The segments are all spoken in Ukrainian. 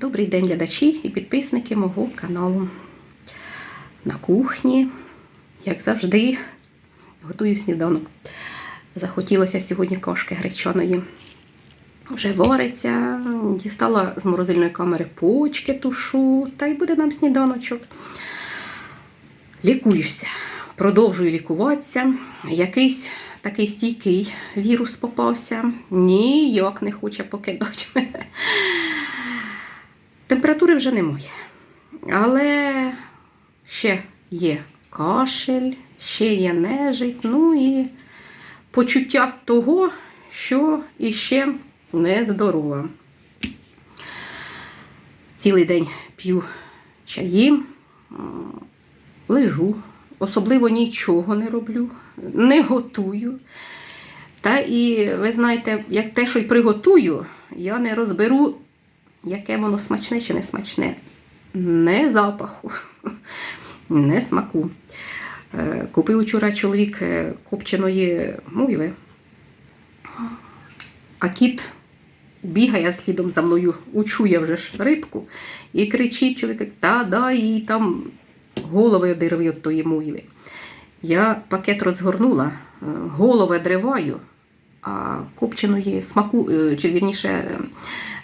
Добрий день, глядачі і підписники мого каналу. На кухні, як завжди, готую сніданок. Захотілося сьогодні кашки гречаної. Вже вариться, дістала з морозильної камери почки тушу, та й буде нам сніданочок. Лікуюся, продовжую лікуватися. Якийсь такий стійкий вірус попався. Ніяк не хоче покидати мене. Температури вже немає. Але ще є кашель, ще є нежить, ну і почуття того, що іще нездорова. Цілий день п'ю чаї, лежу, особливо нічого не роблю, не готую. Та і ви знаєте, як те, що й приготую, я не розберу, яке воно смачне чи не смачне. Не запаху, не смаку. Е, Купив вчора чоловік е, копченої муйви, а кіт бігає слідом за мною, учує вже ж рибку і кричить чоловік, та дай їй там голови одерви від тої муйви. Я пакет розгорнула, е, голови дриваю, копченої смаку, е, чи вірніше,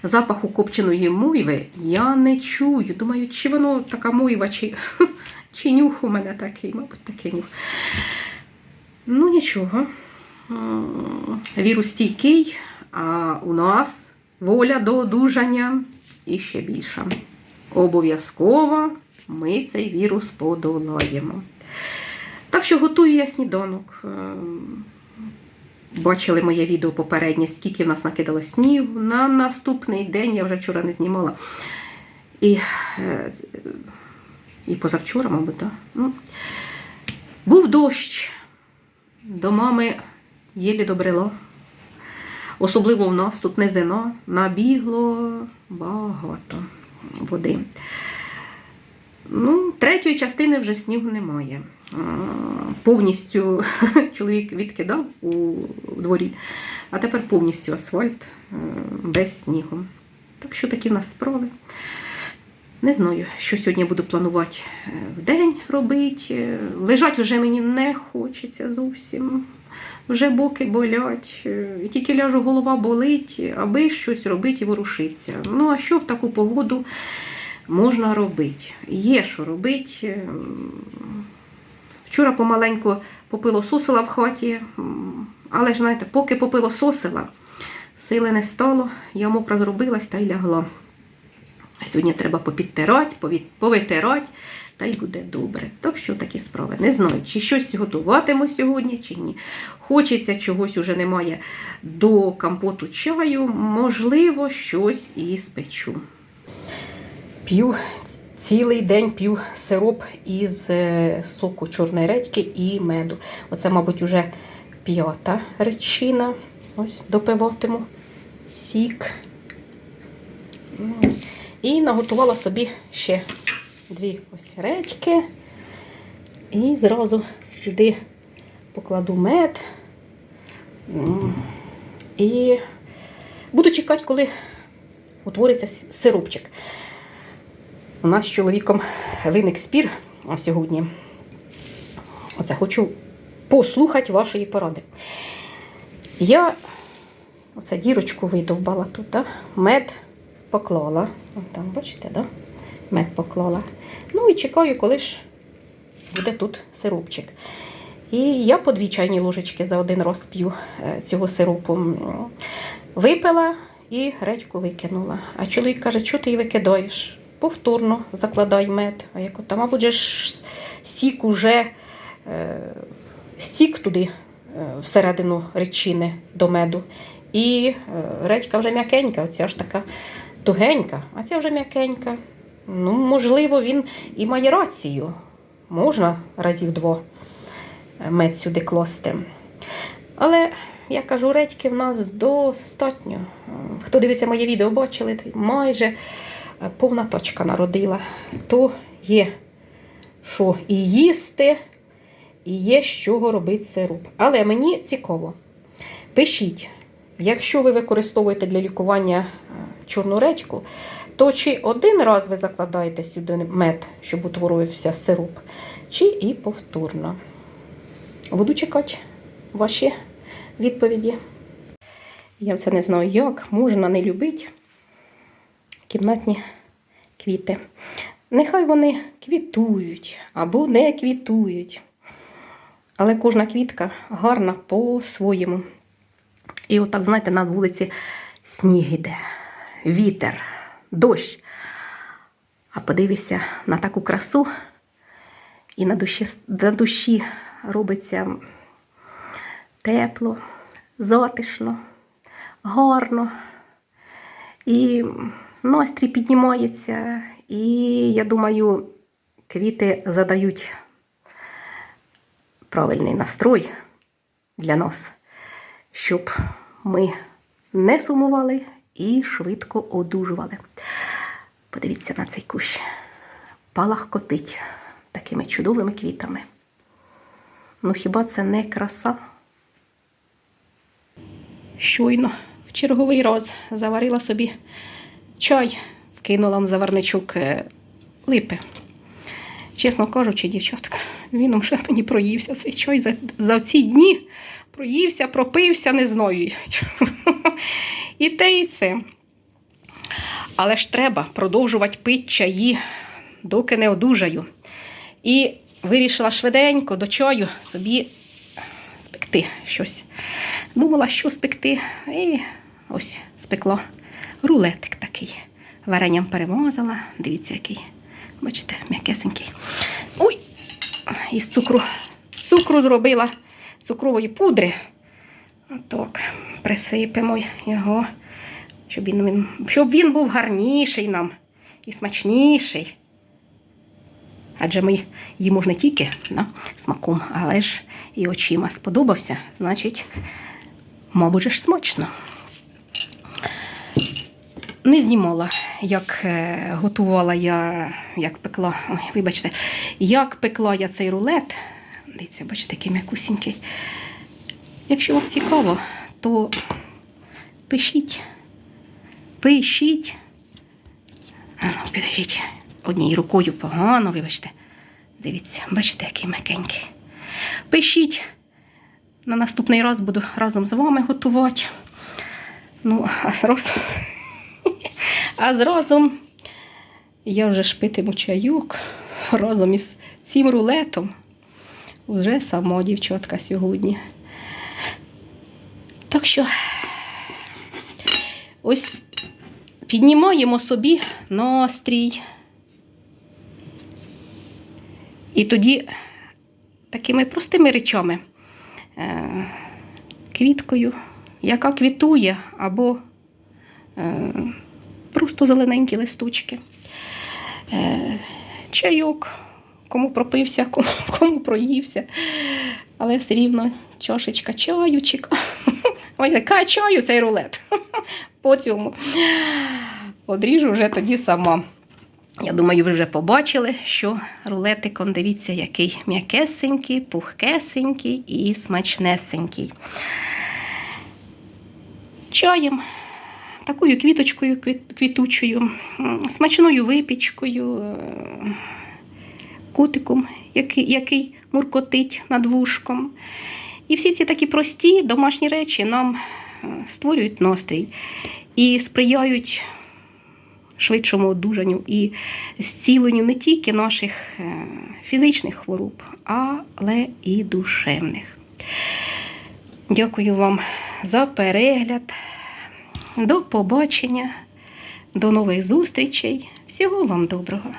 запаху копченої муйви я не чую. Думаю, чи воно така муйва, чи, чи нюх у мене такий, мабуть, такий нюх. Ну, нічого. Вірус стійкий, а у нас воля до одужання і ще більша. Обов'язково ми цей вірус подолаємо. Так що готую я сніданок. Бачили моє відео попереднє, скільки в нас накидало снігу. На наступний день я вже вчора не знімала. І, е, і позавчора, мабуть, так. Ну, був дощ. До мами єлі добрело. Особливо в нас тут низина, набігло багато води. Ну, третьої частини вже снігу немає. Повністю чоловік відкидав у дворі, а тепер повністю асфальт е, без снігу. Так що такі в нас справи. Не знаю, що сьогодні буду планувати е, в день робити. Е, Лежать вже мені не хочеться зовсім. Вже боки болять, і тільки ляжу, голова болить, аби щось робити і ворушитися. Ну, а що в таку погоду можна робити? Є що робити. Ем, Вчора помаленьку попилососила в хаті, але ж знаєте, поки попилососила, сили не стало, я мокра зробилась та й лягла. Сьогодні треба попідтирати, повитирати, та й буде добре. Так що такі справи. Не знаю, чи щось готуватиму сьогодні, чи ні. Хочеться чогось уже немає до компоту чаю, можливо, щось і спечу. П'ю цілий день п'ю сироп із е, соку чорної редьки і меду. Оце, мабуть, уже п'ята речина. Ось допиватиму сік. І наготувала собі ще дві ось редьки. І зразу сюди покладу мед. І буду чекати, коли утвориться сиропчик. У нас з чоловіком виник спір сьогодні. Оце хочу послухати вашої поради. Я оце дірочку видовбала тут, да? мед поклала. Там, бачите, да? мед поклала. Ну і чекаю, коли ж буде тут сиропчик. І я по дві чайні ложечки за один раз п'ю е, цього сиропу. Випила і редьку викинула. А чоловік каже, що ти її викидаєш? Повторно закладай мед. А я кажу, мабуть, же сік уже е, стік туди е, всередину речини до меду. І е, редька вже м'якенька, оця ж така тугенька, а ця вже м'якенька. Ну, можливо, він і має рацію. Можна разів два мед сюди класти. Але я кажу, редьки в нас достатньо. Хто дивиться моє відео, бачили, майже повна точка народила. То є що і їсти, і є з чого робити сироп. Але мені цікаво. Пишіть, якщо ви використовуєте для лікування е, чорну редьку, то чи один раз ви закладаєте сюди мед, щоб утворився сироп, чи і повторно. Буду чекати ваші відповіді. Я це не знаю, як можна не любити кімнатні квіти. Нехай вони квітують або не квітують. Але кожна квітка гарна по-своєму. І отак, знаєте, на вулиці сніг іде, вітер, дощ. А подивися на таку красу, і на душі, на душі робиться тепло, затишно, гарно. І настрій піднімається. І я думаю, квіти задають правильний настрой для нас, щоб ми не сумували і швидко одужували. Подивіться на цей кущ. Палахкотить такими чудовими квітами. Ну хіба це не краса? Щойно в черговий раз заварила собі чай, вкинула в заварничок е, липи. Чесно кажучи, дівчатка, він вже мені проївся цей чай за, за ці дні. Проївся, пропився, не знаю. І те, і це. Але ж треба продовжувати пити чаї, доки не одужаю. І вирішила швиденько до чаю собі спекти щось. Думала, що спекти. І ось спекла рулетик такий. Варенням перемазала. Дивіться, який. Бачите, м'якесенький. Ой, із цукру. Цукру зробила цукрової пудри. Отак, присипемо його, щоб він, він, щоб він був гарніший нам і смачніший. Адже ми їмо ж не тільки да, смаком, але ж і очима сподобався, значить, мабуть, ж смачно. Не знімала, як е, готувала я, як пекла, ой, вибачте, як пекла я цей рулет. Дивіться, бачите, який м'якусінький. Якщо вам цікаво, то пишіть, пишіть. А ну, підождіть, однією рукою погано, вибачте. Дивіться, бачите, який м'якенький. Пишіть. На наступний раз буду разом з вами готувати. Ну, а зразу, а зразу я вже ж питиму чайок разом із цим рулетом. Уже сама дівчатка сьогодні. Так що ось піднімаємо собі настрій. І тоді такими простими речами, е, квіткою, яка квітує, або е, просто зелененькі листочки, е, чайок, кому пропився, кому, кому проївся, але все рівно чашечка чаючика. Ось яка чаю цей рулет. По цьому. Одріжу вже тоді сама. Я думаю, ви вже побачили, що рулетик, он, дивіться, який м'якесенький, пухкесенький і смачнесенький. Чаєм, такою квіточкою квітучою, смачною випічкою, е, котиком, який, який муркотить над вушком. І всі ці такі прості домашні речі нам е, створюють настрій і сприяють швидшому одужанню і зціленню не тільки наших е, фізичних хвороб, але і душевних. Дякую вам за перегляд. До побачення, до нових зустрічей. Всього вам доброго!